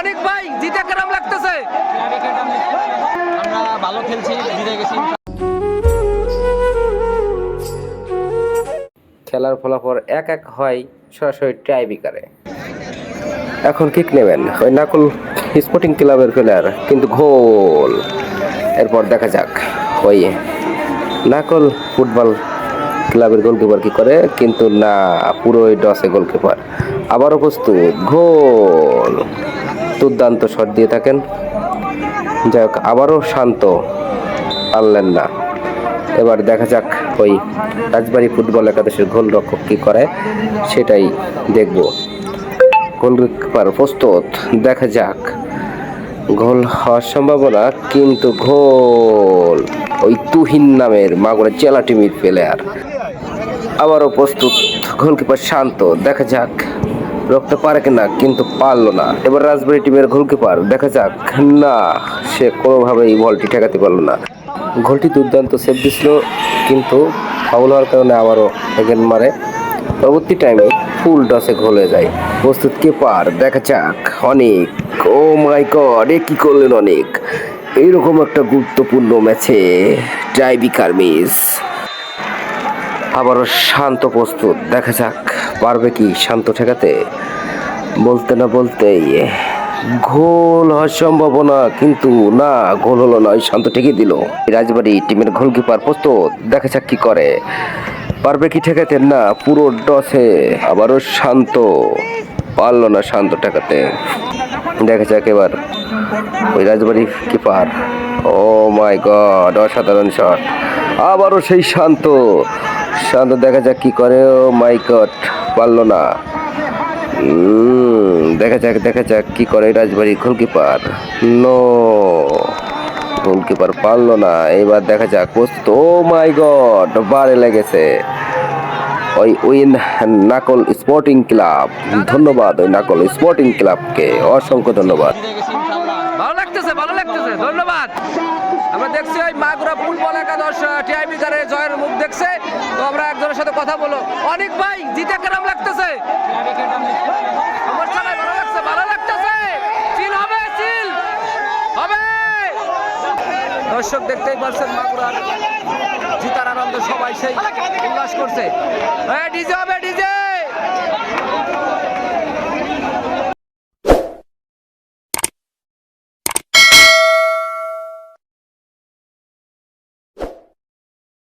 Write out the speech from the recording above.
অনেক ভাই জিতে কেরাম লাগতেছে। আমরা ভালো খেলছি জিতে গেছি খেলার ফলাফল এক এক হয় সরাসরি ট্রাই বিকারে। এখন কিক নেবেন ওই নাকুল স্পোর্টিং ক্লাবের প্লেয়ার কিন্তু গোল। এরপর দেখা যাক ওই নাকল ফুটবল ক্লাবের গোলকিপার কি করে কিন্তু না পুরো ওই ডসে গোলকিপার আবারও প্রস্তুত গোল। দুর্দান্ত শট দিয়ে থাকেন। যাই হোক, আবারও শান্ত পারলেন না। এবার দেখা যাক ওই রাজবাড়ি ফুটবল একাদশের গোলরক্ষক কি করে, সেটাই দেখব। গোলকিপার প্রস্তুত, দেখা যাক। গোল হওয়ার সম্ভাবনা, কিন্তু গোল ওই তুহিন নামের মাগুরা জেলা টিমের প্লেয়ার আবারও প্রস্তুত গোলকিপার শান্ত, দেখা যাক। রক্ত পারে কিনা কিন্তু পারল না। এবার রাজবাড়ি টিমের গোলকিপার, দেখা যাক। না, সে কোনোভাবেই বলটি ঠেকাতে পারল না। গোলটি দুর্দান্ত সেভ দিছিল, কিন্তু ফাউল হওয়ার কারণে আবারও এগেন মারে। পরবর্তী টাইমে ফুল টসে ঘলে যায়। প্রস্তুত কিপার দেখা যাক। অনেক, ও মাই গড এ কি করলেন অনেক? এইরকম একটা গুরুত্বপূর্ণ ম্যাচে ট্রাইবিকার মিস আবারও শান্ত প্রস্তুত, দেখা যাক। পারবে কি শান্ত ঠেকাতে? বলতে না বলতেই, গোল হওয়ার সম্ভাবনা কিন্তু না, গোল হলো না শান্ত ঠেকে দিল। রাজবাড়ি টিমের গোলকিপার প্রস্তুত, দেখা যাক কি করে। পারবে কি ঠেকাতে? না, পুরো ডসে আবারও শান্ত। পারল না শান্ত ঠেকাতে। দেখা যাক এবার ওই রাজবাড়ি কিপার। ও মাই গড অসাধারণ শট আবারও সেই শান্ত। শান্ত দেখা যাক কি করে। ও মাই গড পারল না। দেখা যাক দেখা যাক কি করে রাজবাড়ি গোলকিপার। নো, গোলকিপার পারল না। এবার দেখা যাক, প্রস্তুত। ও মাই গড, বারে লেগেছে। ওই উইন নাকল স্পোর্টিং ক্লাব। ধন্যবাদ, ওই নাকল স্পোর্টিং ক্লাবকে। অসংখ্য ধন্যবাদ জিতে গেছি ইনশাল্লাহ ভালো লাগতেছে ভালো লাগতেছে ধন্যবাদ আমরা দেখছি ওই মাগুরা ফুটবল একাদশ টিআইবি কারে জয়ের মুখ দেখছে। তো আমরা একজনের সাথে কথা বলো অনেক ভাই, জিতে কেরাম লাগতেছে? দর্শক দেখতেই পাচ্ছেন মাগুরার জিতার আনন্দ, সবাই সেই উল্লাস করছে। হ্যাঁ ডিজে হবে